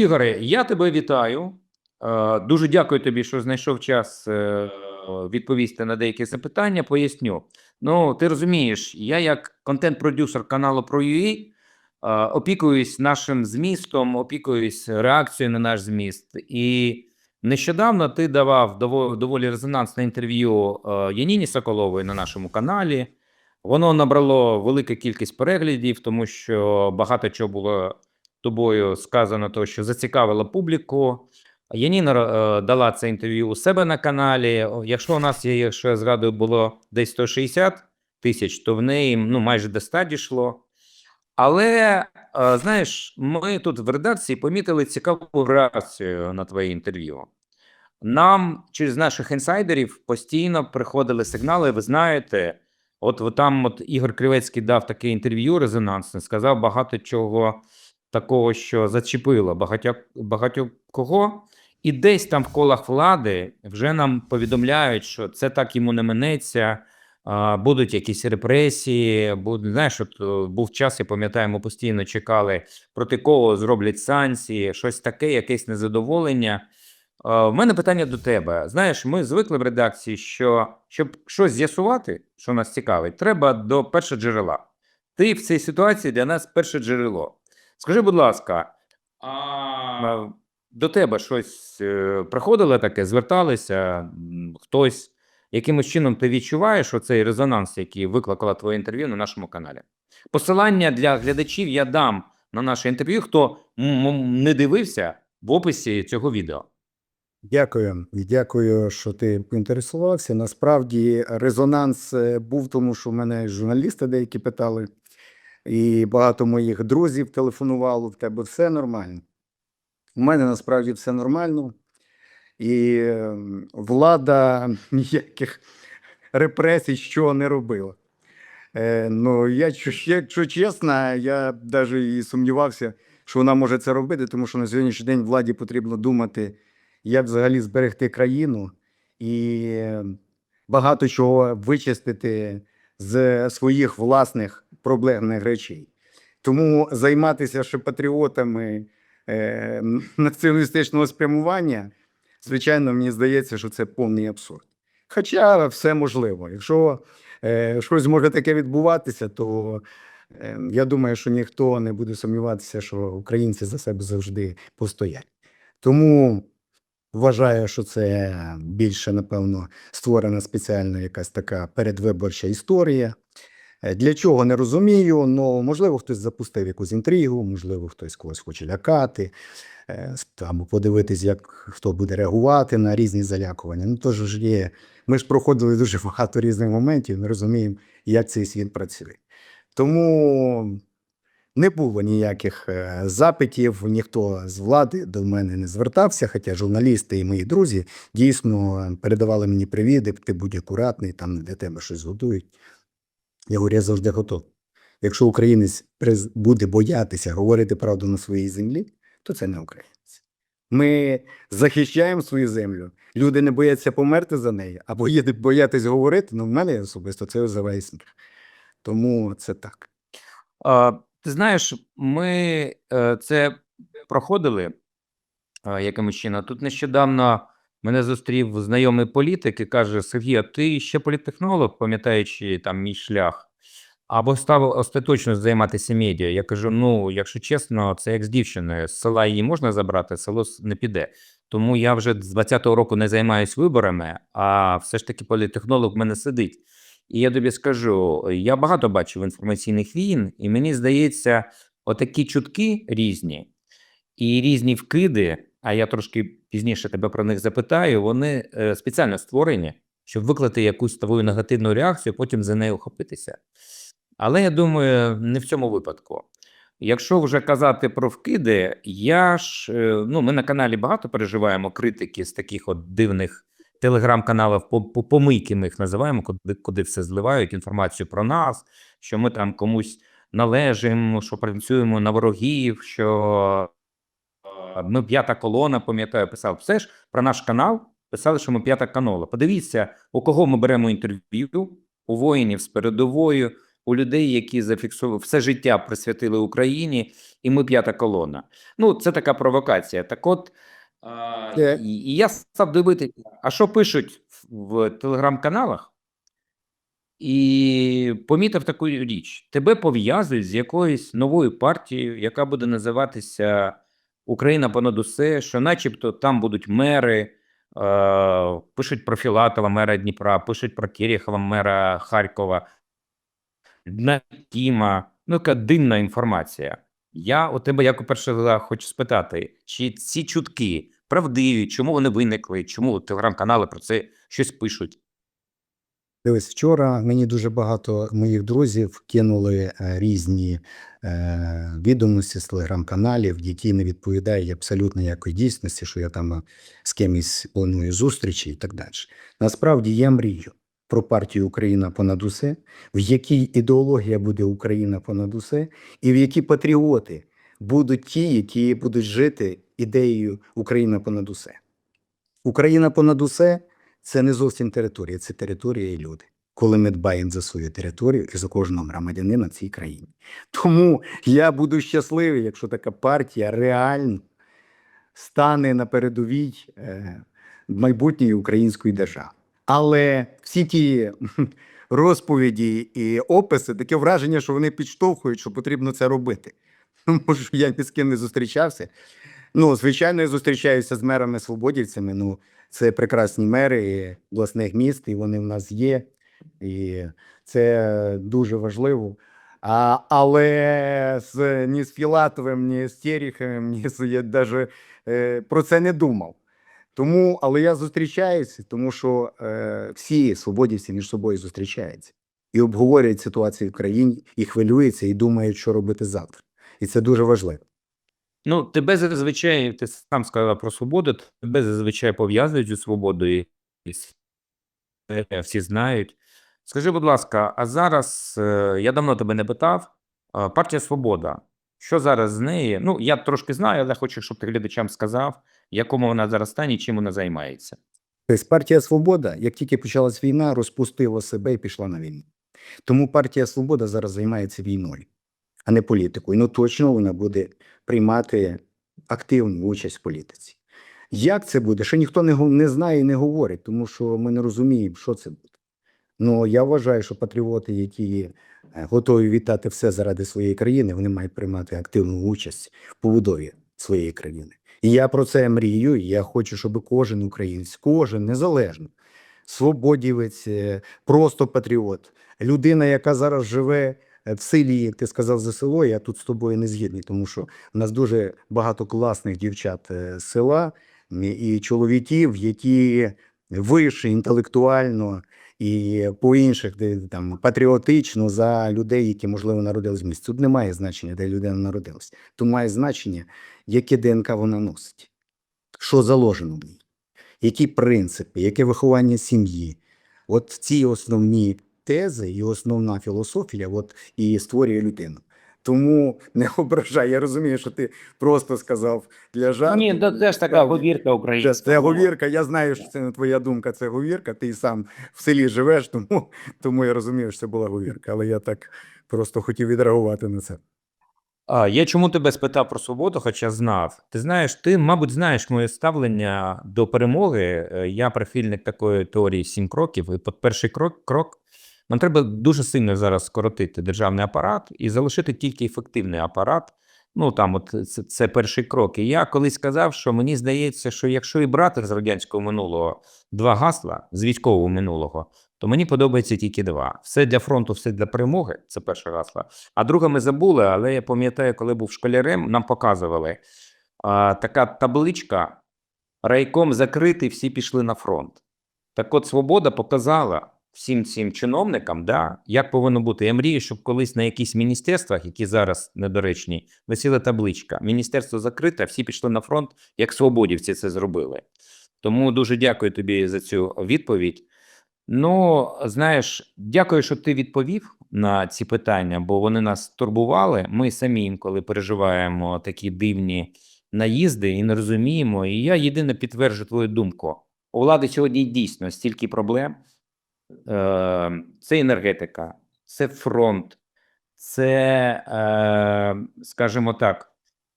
Ігоре, я тебе вітаю. Е, Дуже дякую тобі, що знайшов час е, відповісти на деякі запитання. Поясню. Ну, ти розумієш, я як контент-продюсер каналу про UA е, опікуюсь нашим змістом, опікуюсь реакцією на наш зміст. І нещодавно ти давав доволі резонансне інтерв'ю Яніні Соколової на нашому каналі. Воно набрало велику кількість переглядів, тому що багато чого було тобою сказано, то що зацікавило публіку. Яніна е, дала це інтерв'ю у себе на каналі. Якщо у нас є, якщо я згадую, було десь 160 тисяч, то в неї ну, майже до 100 дійшло. Але е, знаєш, ми тут в редакції помітили цікаву реакцію на твоє інтерв'ю. Нам через наших інсайдерів постійно приходили сигнали. Ви знаєте, от, от там от Ігор Кривецький дав таке інтерв'ю резонансне, сказав багато чого такого, що зачепило багатьох, багатьох кого. І десь там в колах влади вже нам повідомляють, що це так йому не минеться. Будуть якісь репресії. Буде, знаєш, от е, був час, я пам'ятаю, ми постійно чекали, проти кого зроблять санкції, щось таке, якесь незадоволення. В мене питання до тебе. Знаєш, ми звикли в редакції, що щоб щось з'ясувати, що нас цікавить, треба до першого джерела. Ти в цій ситуації для нас перше джерело. Скажи, будь ласка, а до тебе щось е, приходило таке, зверталися, хтось якимось чином ти відчуваєш оцей резонанс, який викликало твоє інтерв'ю на нашому каналі? Посилання для глядачів я дам на наше інтерв'ю, хто не дивився в описі цього відео. Дякую, дякую, що ти поінтересувався. Насправді резонанс е, був, тому що в мене журналісти деякі питали, і багато моїх друзів телефонувало. В тебе все нормально. У мене насправді все нормально, і е, влада ніяких репресій що не робила. Е, ну, я, якщо чесно, я навіть і сумнівався, що вона може це робити, тому що на сьогоднішній день владі потрібно думати як взагалі зберегти країну і е, багато чого вичистити з своїх власних проблемних речей. Тому займатися ще патріотами е, націоналістичного спрямування, звичайно, мені здається, що це повний абсурд. Хоча все можливо. Якщо е, щось може таке відбуватися, то е, я думаю, що ніхто не буде сумніватися, що українці за себе завжди постоять. Тому Вважаю, що це більше, напевно, створена спеціальна якась така передвиборча історія. Е, Для чого не розумію, але можливо хтось запустив якусь інтригу, можливо, хтось когось хоче лякати, е, або подивитись, як хто буде реагувати на різні залякування. Ну, тож ж є. Ми ж проходили дуже багато різних моментів, ми розуміємо, як цей світ працює. Тому не було ніяких е, запитів, ніхто з влади до мене не звертався, хоча журналісти і мої друзі дійсно передавали мені привіти, ти будь акуратний, там для тебе щось готують. Я говорю, я завжди готовий. Якщо українець буде боятися говорити правду на своїй землі, то це не українець. Ми захищаємо свою землю. Люди не бояться померти за неї, а бої- боятись говорити. Ну, в мене особисто це визиває сміх. Тому це так. А, ти знаєш, ми е, це проходили е, якимось чином. Тут нещодавно мене зустрів знайомий політик і каже: Сергій, а ти ще політтехнолог, пам'ятаючи там мій шлях, або став остаточно займатися медіа. Я кажу: ну, якщо чесно, це як з дівчиною. З села її можна забрати, село не піде. Тому я вже з 20-го року не займаюсь виборами, а все ж таки політтехнолог в мене сидить. І я тобі скажу, я багато бачив інформаційних війн, і мені здається, отакі чутки різні і різні вкиди, а я трошки пізніше тебе про них запитаю, вони е, спеціально створені, щоб викликати якусь твою негативну реакцію, потім за нею охопитися. Але я думаю, не в цьому випадку. Якщо вже казати про вкиди, я ж е, ну, ми на каналі багато переживаємо критики з таких от дивних телеграм-каналів, по- по- помийки ми їх називаємо, куди, куди все зливають інформацію про нас, що ми там комусь належимо, що працюємо на ворогів, що ми п'ята колона, пам'ятаю, писав все ж про наш канал. Писали, що ми п'ята канола. Подивіться, у кого ми беремо інтерв'ю, у воїнів з передовою, у людей, які зафіксували все життя присвятили Україні, і ми п'ята колона. Ну, це така провокація. Так от, а, Е. і, і я став дивитися, а що пишуть в, в телеграм-каналах, і помітив таку річ: тебе пов'язують з якоюсь новою партією, яка буде називатися Україна понад усе, що, начебто, там будуть мери. Е, пишуть про Філатова, мера Дніпра, пишуть про Терехова, мера Харкова, на Кіма. Ну, яка дивна інформація. Я у тебе, як у першого, хочу спитати, чи ці чутки правдиві, чому вони виникли, чому телеграм-канали про це щось пишуть? Дивись, вчора мені дуже багато моїх друзів кинули е, різні е, відомості з телеграм-каналів, які не відповідають абсолютно якої дійсності, що я там е, з кимось планую зустрічі і так далі. Насправді я мрію про партію Україна понад усе, в якій ідеологія буде Україна понад усе, і в якій патріоти будуть ті, які будуть жити ідеєю Україна понад усе. Україна понад усе це не зовсім територія, це територія і люди. Коли ми дбаємо за свою територію і за кожного громадянина цій країні. Тому я буду щасливий, якщо така партія реально стане на передовій е, майбутньої української держави. Але всі ті розповіді і описи, таке враження, що вони підштовхують, що потрібно це робити. Тому що я ні з ким не зустрічався. Ну, звичайно, я зустрічаюся з мерами-свободівцями. Ну, це прекрасні мери обласних міст, і вони в нас є. І це дуже важливо. А, але з, ні з Філатовим, ні з Тереховим, ні з я навіть е, про це не думав. Тому, але я зустрічаюся, тому що е, всі свободівці між собою зустрічаються і обговорюють ситуацію в країні, і хвилюються, і думають, що робити завтра. І це дуже важливо. Ну, тебе зазвичай, ти сам сказав про свободу, тебе зазвичай пов'язують зі свободою, і всі знають. Скажи, будь ласка, а зараз е, я давно тебе не питав. е, Партія Свобода. Що зараз з неї? Ну, я трошки знаю, але хочу, щоб ти глядачам сказав, якому вона зараз стані, чим вона займається. Тобто партія Свобода, як тільки почалась війна, розпустила себе і пішла на війну. Тому партія Свобода зараз займається війною, а не політикою. Ну точно вона буде приймати активну участь в політиці. Як це буде? Ще ніхто не, не знає і не говорить, тому що ми не розуміємо, що це буде. Ну я вважаю, що патріоти, які е, готові вітати все заради своєї країни, вони мають приймати активну участь в побудові своєї країни. І я про це мрію. і Я хочу, щоб кожен українець, кожен незалежно, свободівець, е, просто патріот, людина, яка зараз живе в селі, як ти сказав за село, я тут з тобою не згідний, тому що в нас дуже багато класних дівчат е, з села і чоловіків, які вище інтелектуально і по інших там патріотично за людей, які можливо народились в місті. Тут немає значення, де людина народилась. Тут має значення, яке ДНК вона носить, що заложено в ній, які принципи, яке виховання сім'ї. От ці основні тези і основна філософія от, і створює людину. Тому не ображай. Я розумію, що ти просто сказав для жарту. Ні, да, це ж така говірка українська. це говірка. Я знаю, що це не твоя думка, це говірка. Ти сам в селі живеш, тому, тому я розумію, що це була говірка. Але я так просто хотів відреагувати на це. А, я чому тебе спитав про свободу, хоча знав. Ти знаєш, ти, мабуть, знаєш моє ставлення до перемоги. Е, Я прихильник такої теорії сім кроків. І от перший крок, крок нам треба дуже сильно зараз скоротити державний апарат і залишити тільки ефективний апарат. Ну там, от це, це перший крок. І я колись сказав, що мені здається, що якщо і брати з радянського минулого два гасла з військового минулого, то мені подобається тільки два: все для фронту, все для перемоги. Це перше гасло. А друге ми забули, але я пам'ятаю, коли був школярем, нам показували а, така табличка: райком закритий, всі пішли на фронт. Так от свобода показала всім цим чиновникам, да, як повинно бути. Я мрію, щоб колись на якісь міністерствах, які зараз недоречні, висіла табличка. Міністерство закрите, всі пішли на фронт, як свободівці це зробили. Тому дуже дякую тобі за цю відповідь. Ну, знаєш, дякую, що ти відповів на ці питання, бо вони нас турбували. Ми самі інколи переживаємо такі дивні наїзди і не розуміємо. І я єдине підтверджу твою думку. У влади сьогодні дійсно стільки проблем. Е, Це енергетика, це фронт, це, е, скажімо так,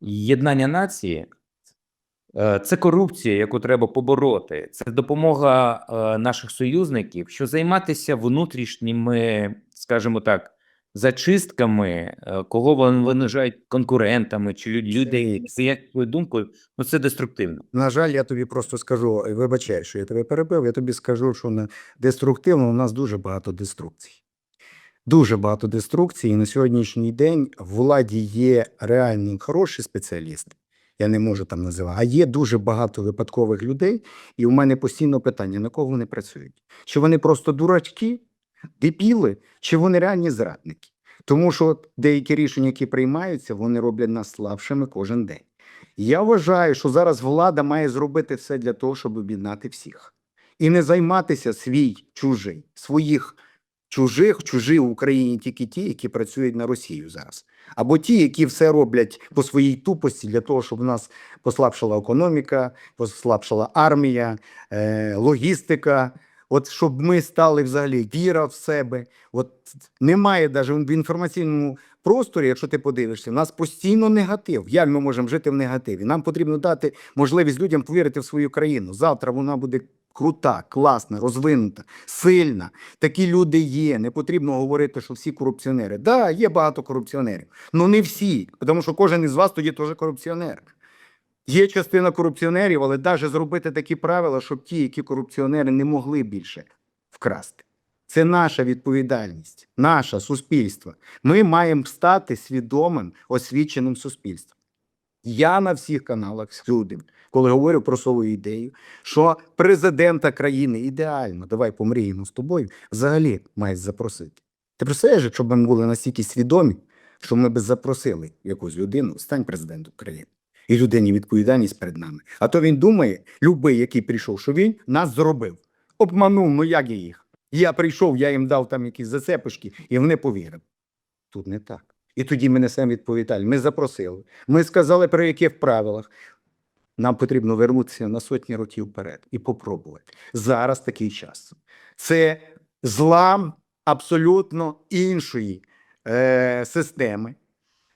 єднання нації, е, це корупція, яку треба побороти. Це допомога е, наших союзників, що займатися внутрішніми, скажімо так, зачистками, е, кого вони вважають конкурентами чи лю- людей з якою думкою, ну це деструктивно. На жаль, я тобі просто скажу, вибачай, що я тебе перебив. Я тобі скажу, що на деструктивно у нас дуже багато деструкцій. Дуже багато деструкцій. І на сьогоднішній день в владі є реально хороші спеціалісти. Я не можу там називати, а є дуже багато випадкових людей, і у мене постійно питання: на кого вони працюють? Чи вони просто дурачки, дебіли, чи вони реальні зрадники? Тому що деякі рішення, які приймаються, вони роблять нас слабшими кожен день. Я вважаю, що зараз влада має зробити все для того, щоб об'єднати всіх. І не займатися свій чужий, своїх чужих, чужі в Україні тільки ті, які працюють на Росію зараз. Або ті, які все роблять по своїй тупості для того, щоб в нас послабшала економіка, послабшала армія, е, логістика. От щоб ми стали взагалі віра в себе. От немає навіть в інформаційному просторі, якщо ти подивишся, в нас постійно негатив. Як ми можемо жити в негативі? Нам потрібно дати можливість людям повірити в свою країну. Завтра вона буде крута, класна, розвинута, сильна. Такі люди є. Не потрібно говорити, що всі корупціонери. Так, да, є багато корупціонерів, але не всі, тому що кожен із вас тоді теж корупціонер. Є частина корупціонерів, але навіть зробити такі правила, щоб ті, які корупціонери, не могли більше вкрасти. Це наша відповідальність, наше суспільство. Ми маємо стати свідомим, освіченим суспільством. Я на всіх каналах всюди, коли говорю про свою ідею, що президента країни ідеально, давай помріємо з тобою, взагалі мають запросити. Ти представляєш, якщо б ми були настільки свідомі, що ми б запросили якусь людину, стань президентом країни. І людині відповідальність перед нами. А то він думає, любий, який прийшов, що він нас зробив. Обманув, ну як я їх? Я прийшов, я їм дав там якісь зацепочки, і вони повірили. Тут не так. І тоді ми несемо відповідальність. Ми запросили. Ми сказали, про яких правилах. Нам потрібно вернутися на сотні років вперед і попробувати. Зараз такий час. Це злам абсолютно іншої е, системи.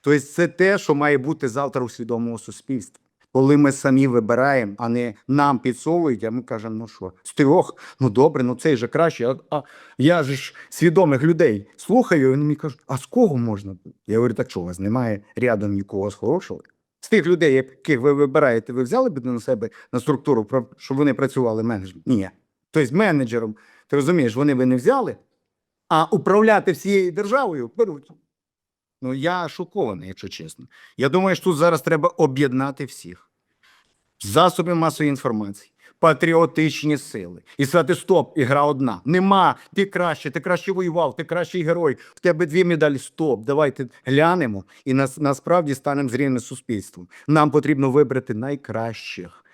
Тобто, це те, що має бути завтра у свідомого суспільства. Коли ми самі вибираємо, а не нам підсовують, а ми кажемо, ну що, з трьох, ну добре, ну цей же краще. А, а я ж свідомих людей слухаю, і вони мені кажуть, а з кого можна? Я говорю, так що у вас немає рядом нікого з хорошого? З тих людей, яких ви вибираєте, ви взяли б на себе на структуру, щоб вони працювали менеджером? Ні. Тобто менеджером, ти розумієш, вони ви не взяли, а управляти всією державою беруть. Ну, я шокований, якщо чесно. Я думаю, що тут зараз треба об'єднати всіх. Засоби масової інформації, патріотичні сили. І сказати: стоп, ігра одна. Нема. Ти краще, ти краще воював, ти кращий герой. В тебе дві медалі. Стоп. Давайте глянемо і нас, насправді станемо зрівним суспільством. Нам потрібно вибрати найкращих.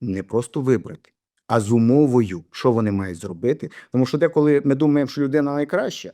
Не просто вибрати, а з умовою, що вони мають зробити. Тому що деколи ми думаємо, що людина найкраща,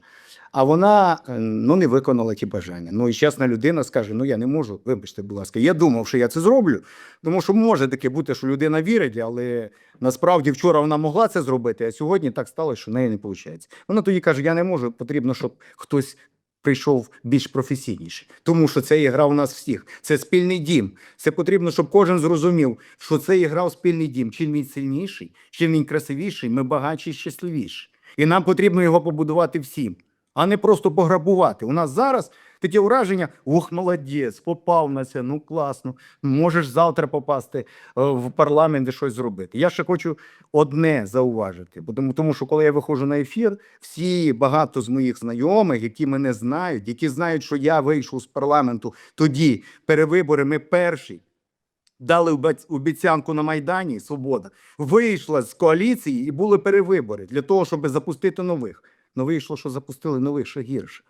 а вона е, ну, не виконала ті бажання. Ну і чесна людина скаже: ну я не можу, вибачте, будь ласка, я думав, що я це зроблю. Тому що може таке бути, що людина вірить, але насправді вчора вона могла це зробити, а сьогодні так сталося, що в неї не виходить. Вона тоді каже: Я не можу, потрібно, щоб хтось. Прийшов більш професійніше, тому що це ігра у нас всіх. Це спільний дім. Це потрібно, щоб кожен зрозумів, що це ігра в спільний дім. Чим він сильніший, чим він красивіший, ми багатші щасливіші. І нам потрібно його побудувати всім, а не просто пограбувати. У нас зараз таке враження: ох, молодець, попав на це, ну класно. Можеш завтра попасти е, в парламент і щось зробити. Я ще хочу одне зауважити, тому, тому що коли я виходжу на ефір, всі багато з моїх знайомих, які мене знають, які знають, що я вийшов з парламенту тоді, перевибори, ми перші. Дали обіцянку на Майдані Свобода, вийшла з коаліції і були перевибори для того, щоб запустити нових. Ну вийшло, що запустили нових ще гірше.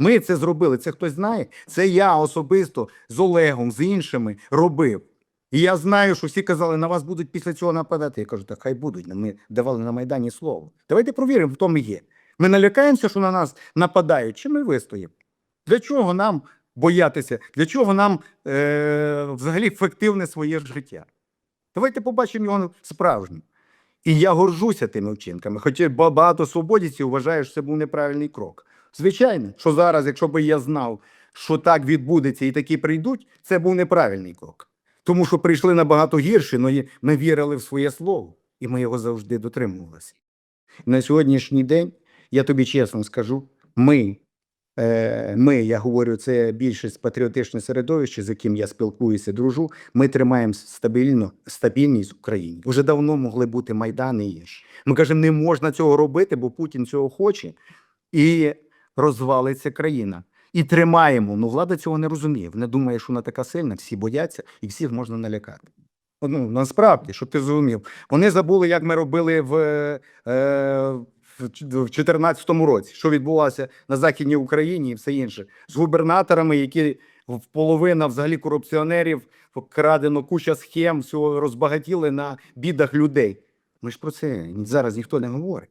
Ми це зробили. Це хтось знає? Це я особисто з Олегом, з іншими робив. І я знаю, що всі казали, на вас будуть після цього нападати. Я кажу, так хай будуть. Ми давали на Майдані слово. Давайте провіримо, хто ми є. Ми налякаємося, що на нас нападають, чи ми вистоїмо? Для чого нам боятися? Для чого нам е- взагалі ефективне своє життя? Давайте побачимо його справжнім. І я горжуся тими вчинками. Хоча багато свободівців вважає, що це був неправильний крок. Звичайно, що зараз, якщо б я знав, що так відбудеться і такі прийдуть, це був неправильний крок. Тому що прийшли набагато гірше, але ми вірили в своє слово, і ми його завжди дотримувалися. На сьогоднішній день, я тобі чесно скажу, ми, е, ми, я говорю, це більшість патріотичне середовище, з яким я спілкуюся, дружу, ми тримаємо стабільно, стабільність в Україні. Уже давно могли бути Майдани. Ми кажемо, не можна цього робити, бо Путін цього хоче, і розвалиться країна. І тримаємо. Ну, влада цього не розуміє. Вона думає, що вона така сильна, всі бояться і всіх можна налякати. Ну, насправді, щоб ти зрозумів, вони забули, як ми робили в, е, в 2014 році, що відбулося на Західній Україні і все інше, з губернаторами, які в половина взагалі корупціонерів, вкрадено куча схем, всього розбагатіли на бідах людей. Ми ж про це зараз ніхто не говорить.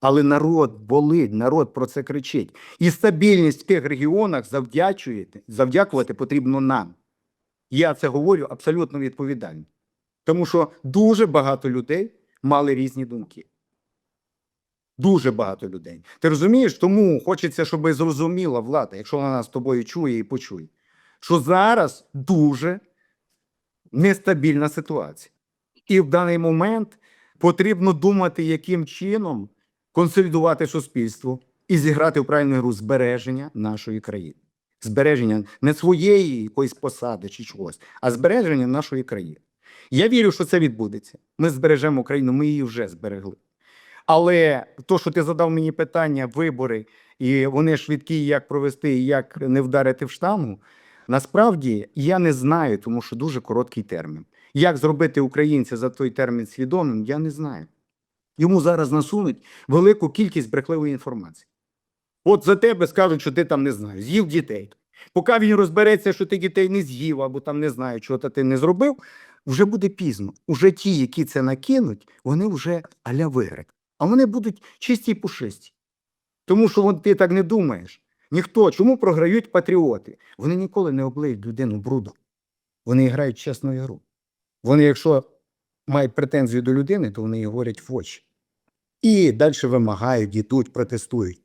Але народ болить, народ про це кричить. І стабільність в тих регіонах завдякувати потрібно нам. Я це говорю абсолютно відповідально. Тому що дуже багато людей мали різні думки. Дуже багато людей. Ти розумієш, тому хочеться, щоб зрозуміла влада, якщо вона нас з тобою чує і почує, що зараз дуже нестабільна ситуація. І в даний момент потрібно думати, яким чином консолідувати суспільство і зіграти в правильну гру збереження нашої країни. Збереження не своєї якоїсь посади чи чогось, а збереження нашої країни. Я вірю, що це відбудеться. Ми збережемо Україну, ми її вже зберегли. Але то, що ти задав мені питання, вибори, і вони швидкі, як провести, і як не вдарити в штангу, насправді я не знаю, тому що дуже короткий термін. Як зробити українця за той термін свідомим, я не знаю. Йому зараз насунуть велику кількість брехливої інформації. От за тебе скажуть, що ти там не знаю, з'їв дітей. Поки він розбереться, що ти дітей не з'їв, або там не знаю, чого ти не зробив, вже буде пізно. Уже ті, які це накинуть, вони вже аля виграть. А вони будуть чисті й пушисті. Тому що ти так не думаєш. Ніхто. Чому програють патріоти? Вони ніколи не облиють людину брудом. Вони грають чесну ігру. Вони, якщо мають претензію до людини, то вони її говорять в очі. І далі вимагають, йдуть, протестують.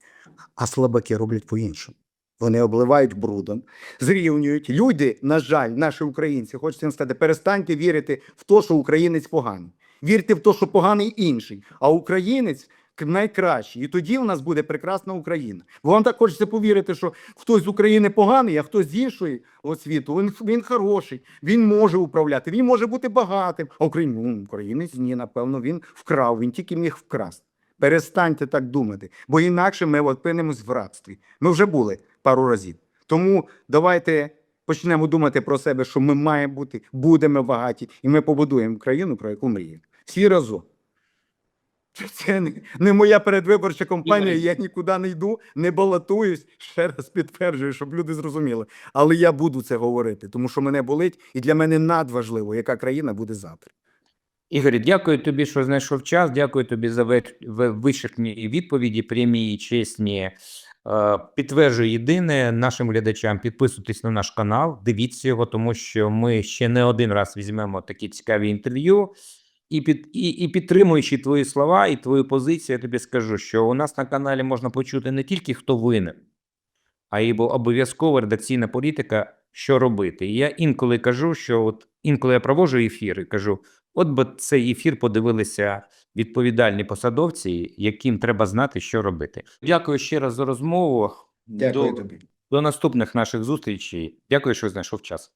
А слабаки роблять по-іншому. Вони обливають брудом, зрівнюють. Люди, на жаль, наші українці, хочеться їм сказати, перестаньте вірити в те, що українець поганий. Вірте в те, що поганий інший, а українець найкращий. І тоді в нас буде прекрасна Україна. Бо вам так хочеться повірити, що хтось з України поганий, а хтось з іншої освіту, він, він хороший, він може управляти, він може бути багатим. А Україн, ну, українець ні, напевно, він вкрав, він тільки міг вкрасти. Перестаньте так думати, бо інакше ми опинимось в рабстві. Ми вже були пару разів. Тому давайте почнемо думати про себе, що ми маємо бути, будемо багаті, і ми побудуємо країну, про яку мріємо. Всі разом. Це- не, не моя передвиборча кампанія, я нікуди не йду, не балотуюсь. Ще раз підтверджую, щоб люди зрозуміли. Але я буду це говорити, тому що мене болить, і для мене надважливо, яка країна буде завтра. Ігорі, дякую тобі, що знайшов час. Дякую тобі за вичерпні відповіді, прямі і чесні. Е, Підтверджую єдине нашим глядачам. Підписуйтесь на наш канал, дивіться його, тому що ми ще не один раз візьмемо такі цікаві інтерв'ю. І, під, і, і підтримуючи твої слова і твою позицію, я тобі скажу, що у нас на каналі можна почути не тільки хто винен, а й бо обов'язкова редакційна політика, що робити. І я інколи кажу, що от інколи я проводжу ефір і кажу: от би цей ефір подивилися відповідальні посадовці, яким треба знати, що робити. Дякую ще раз за розмову. Дякую до, тобі. до наступних наших зустрічей. Дякую, що знайшов час.